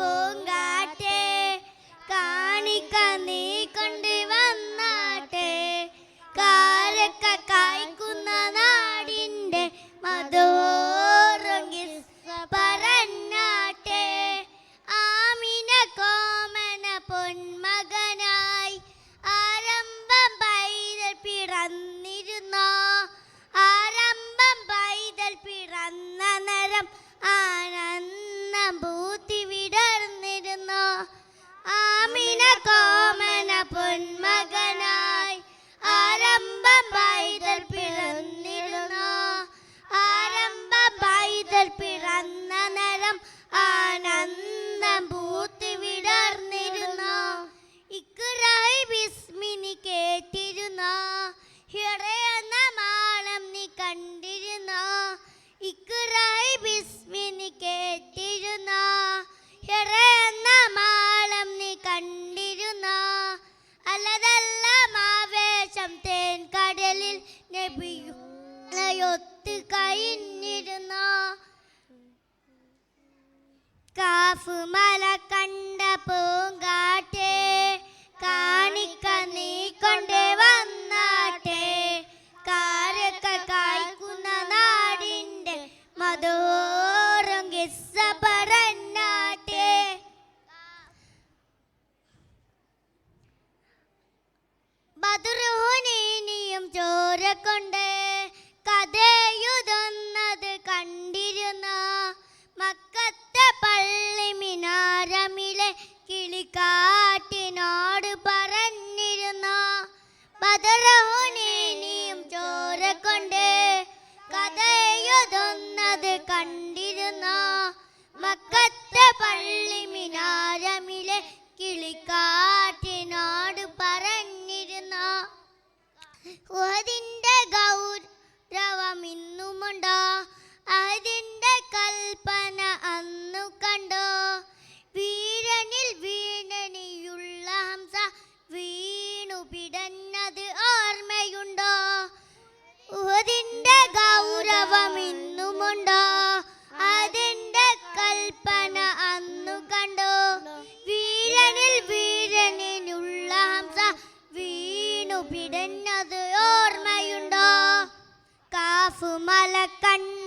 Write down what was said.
പൂങ്കാറ്റേ നരം ആനന്ദം പൂത്തി വിടർന്നിരുന്ന ഇക്കുറായി ബിസ്മിനി കേട്ടിരുന്ന. ഹിറയെന്ന മാളം നീ കണ്ടിരുന്ന. ഇക്കുറായി ബിസ്മിനി കേട്ടിരുന്ന. ഹിറയെന്ന മാളം നീ കണ്ടിരുന്ന. അല്ലതെല്ലാം ആവേശം തേൻ കടലിൽ നബിയൊത്ത് കഴിഞ്ഞിരുന്നോ കാഫ് മല കണ്ട പൂങ്കാറ്റേ കാണിക്ക നീ കൊണ്ടേ വന്നാട്ടെ. കാരക്ക കായ്ക്കുന്ന നാടിന്റെ മധുരം കിസ്സ പറഞ്ഞാട്ടെ. ബദുറുഹുനീനിയും ചോര കൊണ്ട് കഥയുതൊന്നത് കണ്ടിരുന്ന മക്കത്തെ പള്ളി കിളിക്കാട്ടിനോട് പറഞ്ഞിരുന്നു പിടഞ്ഞത് ഓർമ്മയുണ്ടോ? കാഫ് മലക്കണ്ണ